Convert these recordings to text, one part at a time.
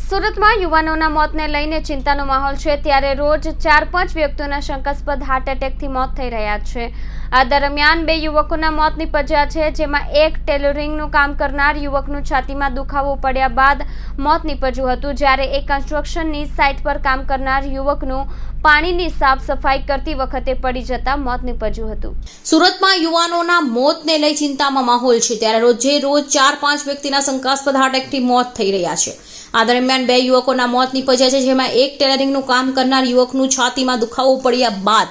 સુરતમાં યુવાનોના મોતને લઈને ચિંતાનો માહોલ છે. ત્યારે રોજ ચાર પાંચ વ્યક્તિઓના શંકાસ્પદ હાર્ટ એટેકથી મોત થઈ રહ્યા છે. આ દરમિયાન બે યુવકોના મોત નીપજ્યા છે, જેમાં એક ટેલરિંગનું કામ કરનાર યુવકનું છાતીમાં દુખાવો પડ્યા બાદ મોત નીપજ્યું હતું. જ્યારે એક કન્સ્ટ્રક્શનની સાઇટ પર કામ કરનાર યુવકનું પાણીની સાફ સફાઈ કરતી વખતે પડી જતા મોત નીપજ્યું હતું. સુરતમાં યુવાનોના મોતને લઈ ચિંતામાં માહોલ છે. ત્યારે રોજે રોજ ચાર પાંચ વ્યક્તિના શંકાસ્પદ હાર્ટ એટેકથી મોત થઈ રહ્યા છે. આ દરમિયાન બે યુવકોના મોત નીપજ્યા છે, જેમાં એક ટેલરિંગનું કામ કરનાર યુવકનું છાતીમાં દુખાવો પડ્યા બાદ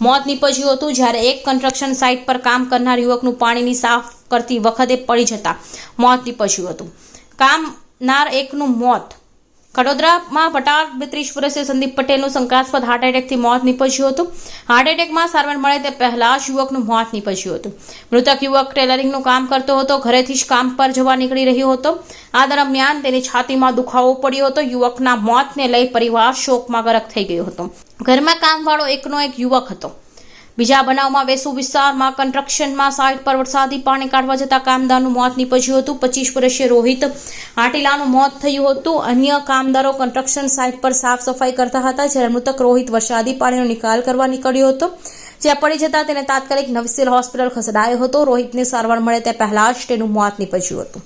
મોત નીપજ્યું હતું, જ્યારે એક કન્સ્ટ્રક્શન સાઇટ પર કામ કરનાર યુવકનું પાણીની સાફ કરતી વખતે પડી જતા મોત નીપજ્યું હતું. કામનાર એકનું મોત કડોદરામાં પટાર બેત્રીસ વર્ષીય સંદીપ પટેલનું શંકાસ્પદ હાર્ટ એટેકથી મોત નીપજ્યું હતું. હાર્ટ એટેકમાં સારવાર મળે તે પહેલા જ યુવકનું મોત નીપજ્યું હતું. મૃતક યુવક ટેલરિંગનું કામ કરતો હતો, ઘરેથી જ કામ પર જવા નીકળી રહ્યો હતો. આ દરમિયાન તેની છાતીમાં દુખાવો પડ્યો હતો. યુવકના મોતને લઈ પરિવાર શોકમાં ગરક થઈ ગયો હતો. ઘરમાં કામવાળો એકનો એક યુવક હતો. બીજા બનાવમાં વેસુ વિસ્તારમાં કન્સ્ટ્રક્શનમાં સાઇટ પર વરસાદી પાણી કાઢવા જતા કામદારનું મોત નીપજ્યું હતું. પચીસ વર્ષીય રોહિત આટીલાનું મોત થયું હતું. અન્ય કામદારો કન્સ્ટ્રક્શન સાઇટ પર સાફ સફાઈ કરતા હતા. જ્યારે મૃતક રોહિત વરસાદી પાણીનો નિકાલ કરવા નીકળ્યો હતો. જ્યાં પડી જતા તેને તાત્કાલિક નવસિલ હોસ્પિટલ ખસેડાયો હતો. રોહિતને સારવાર મળે તે પહેલા જ તેનું મોત નીપજ્યું હતું.